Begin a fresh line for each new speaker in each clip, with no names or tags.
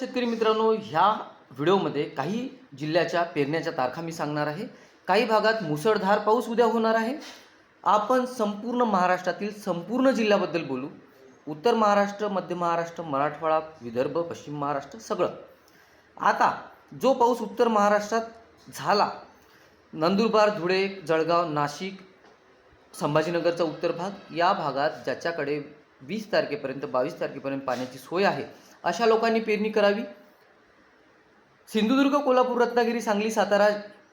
शेतकरी मित्रांनो ह्या व्हिडिओमध्ये काही जिल्ह्याच्या पेरण्याच्या तारखा मी सांगणार आहे. काही भागात मुसळधार पाऊस उद्या होणार आहे. आपण संपूर्ण महाराष्ट्रातील संपूर्ण जिल्ह्याबद्दल बोलू. उत्तर महाराष्ट्र मध्य महाराष्ट्र मराठवाडा विदर्भ पश्चिम महाराष्ट्र सगळं. आता जो पाऊस उत्तर महाराष्ट्रात झाला नंदुरबार धुळे जळगाव नाशिक संभाजीनगरचा उत्तर भाग या भागात ज्याच्याकडे वीस तारखेपर्यंत बावीस तारखेपर्यंत पाण्याची सोय आहे अशा लोकांनी पेरणी करावी. सिंधुदुर्ग कोल्हापूर रत्नागिरी सांगली सातारा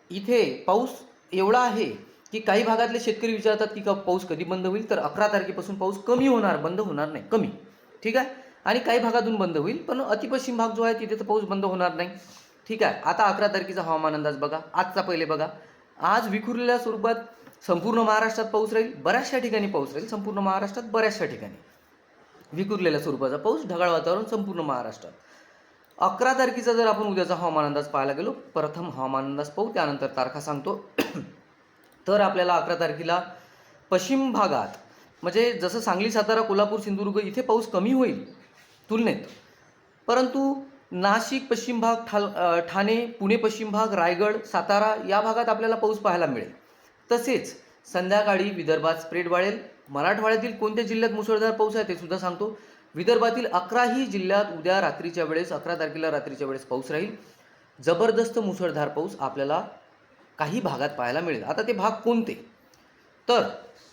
इथे पाऊस एवढा आहे की काही भागातले शेतकरी विचारतात की का पाऊस कधी बंद होईल? तर अकरा तारखेपासून पाऊस कमी होणार बंद होणार नाही कमी. ठीक आहे? आणि काही भागातून बंद होईल पण अतिपश्चिम भाग जो आहे तिथे तर पाऊस बंद होणार नाही. ठीक आहे? आता अकरा तारखेचा हवामान अंदाज बघा. आजचा पहिले बघा. आज विखुरलेल्या स्वरूपात संपूर्ण महाराष्ट्रात पाऊस राहील बऱ्याचशा ठिकाणी पाऊस राहील. संपूर्ण महाराष्ट्रात बऱ्याचशा ठिकाणी. विखुरलेल्या स्वरूपाचा पाऊस ढगाळ वातावरण संपूर्ण महाराष्ट्रात. अकरा तारखेचा जर आपण उद्याचा हवामान अंदाज पाहायला गेलो प्रथम हवामान अंदाज पाहू त्यानंतर तारखा सांगतो. तर आपल्याला अकरा तारखेला पश्चिम भागात म्हणजे जसं सांगली सातारा कोल्हापूर सिंधुदुर्ग इथे पाऊस कमी होईल तुलनेत. परंतु नाशिक पश्चिम भाग ठाल ठाणे पुणे पश्चिम भाग रायगड सातारा या भागात आपल्याला पाऊस पाहायला मिळेल. तसेच संध्याकाळी विदर्भात स्प्रेड वाढेल. मराठवाड्यातील कोणत्या जिल्ह्यात मुसळधार पाऊस आहे ते सुद्धा सांगतो. विदर्भातील अकराही जिल्ह्यात उद्या रात्रीच्या वेळेस अकरा तारखेला रात्रीच्या वेळेस पाऊस राहील. जबरदस्त मुसळधार पाऊस आपल्याला काही भागात पाहायला मिळेल. आता ते भाग कोणते? तर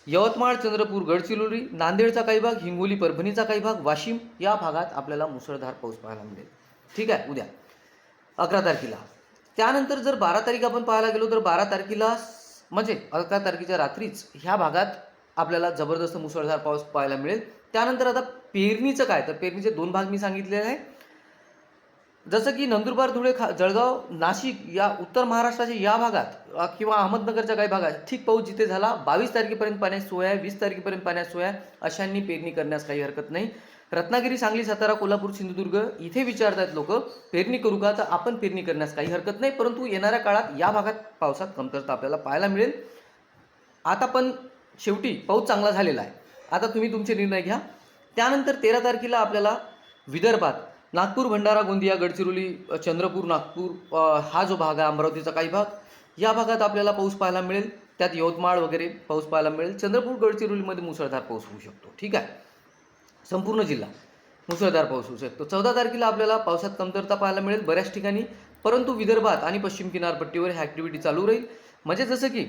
यवतमाळ चंद्रपूर गडचिरोली नांदेडचा काही भाग हिंगोली परभणीचा काही भाग वाशिम या भागात आपल्याला मुसळधार पाऊस पाहायला मिळेल. ठीक आहे उद्या. अकरा तारखेला. त्यानंतर जर बारा तारीख आपण पाहायला गेलो तर बारा तारखेला म्हणजे अकरा तारखेच्या रात्रीच ह्या भागात आपल्याला जबरदस्त मुसळधार पाऊस पाहायला मिळेल. त्यानंतर आता पेरणीचं काय? तर पेरणीचे दोन भाग मी सांगितलेले आहे. जसं की नंदुरबार धुळे खा जळगाव नाशिक या उत्तर महाराष्ट्राच्या या भागात किंवा अहमदनगरच्या काही भागात ठीक पाऊस जिथे झाला बावीस तारखेपर्यंत पाण्याची सोय आहे वीस तारखेपर्यंत पाण्याची सोय आहे अशांनी पेरणी करण्यास काही हरकत नाही. रत्नागिरी सांगली सातारा कोल्हापूर सिंधुदुर्ग इथे विचारतात लोक पेरणी करू का? तर आपण पेरणी करण्यास काही हरकत नाही परंतु येणाऱ्या काळात या भागात पावसात कमतरता आपल्याला पाहायला मिळेल. आता पण शेवटी पाऊस चांगला झालेला आहे. आता तुम्ही तुमचे निर्णय घ्या. त्यानंतर तेरा तारखेला आपल्याला विदर्भात नागपूर भंडारा गोंदिया गडचिरोली चंद्रपूर नागपूर हा जो भाग आहे अमरावतीचा काही भाग या भागात आपल्याला पाऊस पाहायला मिळेल. त्यात यवतमाळ वगैरे पाऊस पाहायला मिळेल. चंद्रपूर गडचिरोलीमध्ये मुसळधार पाऊस होऊ शकतो. ठीक आहे? संपूर्ण जिल्हा मुसळधार पाऊस होऊ शकतो. चौदा तारखेला आपल्याला पावसात कमतरता पाहायला मिळेल बऱ्याच ठिकाणी. परंतु विदर्भात आणि पश्चिम किनारपट्टीवर ह्या ॲक्टिव्हिटी चालू राहील. म्हणजे जसं की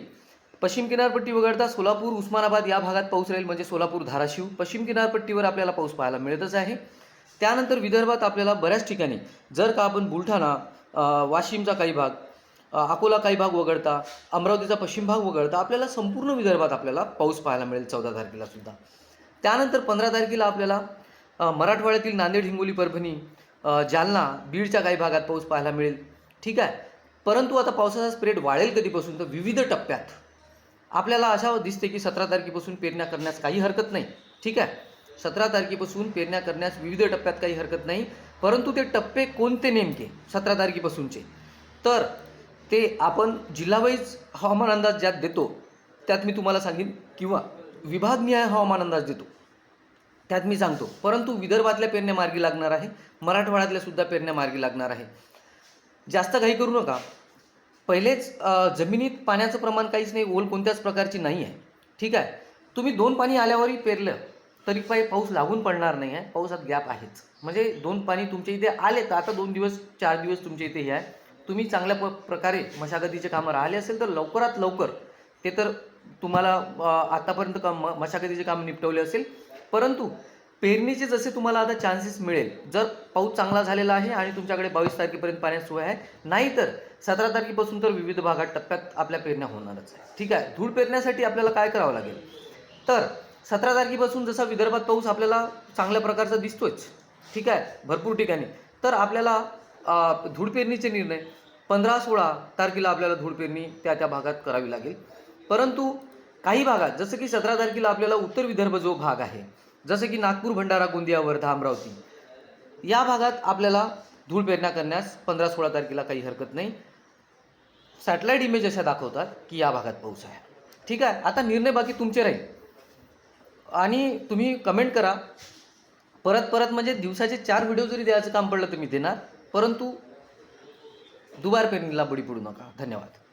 पश्चिम किनारपट्टी वगळता सोलापूर उस्मानाबाद या भागात पाऊस राहील म्हणजे सोलापूर धाराशिव. पश्चिम किनारपट्टीवर आपल्याला पाऊस पाहायला मिळतच आहे. त्यानंतर विदर्भात आपल्याला बऱ्याच ठिकाणी जर का आपण बुलढाणा वाशिमचा काही भाग अकोला काही भाग वगळता अमरावतीचा पश्चिम भाग वगळता आपल्याला संपूर्ण विदर्भात आपल्याला पाऊस पाहायला मिळेल चौदा तारखेला सुद्धा. त्यानंतर पंधरा तारखेला आपल्याला मराठवाड्यातील नांदेड हिंगोली परभणी जालना बीडच्या काही भागात पाऊस पाहायला मिळेल. ठीक आहे? परंतु आता पावसाचा स्प्रेड वाढेल कधीपासून? तर विविध टप्प्यात. आपल्याला अशा दिसते की सतरा तारखेपासून पेरण्या करण्यास काही हरकत नाही. ठीक आहे? सतरा तारखेपासून पेरण्या करण्यास विविध टप्प्यात काही हरकत नाही. परंतु ते टप्पे कोणते नेमके? सतरा तारखेपासूनचे. तर ते आपण जिल्हावाईज हवामान अंदाज ज्यात देतो त्यात मी तुम्हाला सांगेन किंवा विभागनिहाय हवामान अंदाज देतो. त्यात मी सांगतो. परंतु विदर्भातल्या पेरण्या मार्गी लागणार आहे. मराठवाड्यातल्या सुद्धा पेरण्या मार्गी लागणार आहे. जास्त काही करू नका. पहिलेच जमिनीत पाण्याचं प्रमाण काहीच नाही ओल कोणत्याच प्रकारची नाही आहे. ठीक आहे? तुम्ही दोन पाणी आल्यावरही पेरलं तरी काही पाऊस लागून पडणार नाही आहे. पावसात गॅप आहेच. म्हणजे दोन पाणी तुमच्या इथे आले तर आता दोन दिवस चार दिवस तुमच्या इथे हे आहे. तुम्ही चांगल्या प प्रकारे मशागतीचे कामं राहिले असेल तर लवकरात लवकर ते तर तुम्हाला आतापर्यंत काम मशागतीचे काम निपटवले असेल. परंतु पेरणीचे जसे तुम्हाला आता चान्सेस मिळेल. जर पाऊस चांगला झालेला आहे आणि तुमच्याकडे बावीस तारखेपर्यंत पाण्याची सोय आहे नाही तर सतरा तारखेपासून तर विविध भागात टप्प्यात आपल्या पेरण्या होणारच आहे. ठीक आहे? धूळ पेरण्यासाठी आपल्याला काय करावं लागेल? तर सतरा तारखेपासून जसा विदर्भात पाऊस आपल्याला चांगल्या प्रकारचा दिसतोच ठीक आहे? भरपूर ठिकाणी. तर आपल्याला धूळ पेरणीचे निर्णय पंधरा सोळा तारखेला आपल्याला धूळ पेरणी त्या त्या भागात करावी लागेल. परंतु काही भागात जसं की सतरा तारखेला आपल्याला उत्तर विदर्भ जो भाग आहे जसं की नागपूर भंडारा गोंदिया वर्धा अमरावती या भागात आपल्याला धूळ पेरण्या करण्यास पंधरा सोळा तारखेला काही हरकत नाही. सॅटेलाईट इमेज अशा दाखवतात की या भागात पाऊस आहे. ठीक आहे? आता निर्णय बाकी तुमचे राहील. आणि तुम्ही कमेंट करा. परत परत म्हणजे दिवसाचे चार व्हिडिओ जरी द्यायचं काम पडलं तर मी देणार. परंतु दुबार पेरणीला बळी पडू नका. धन्यवाद.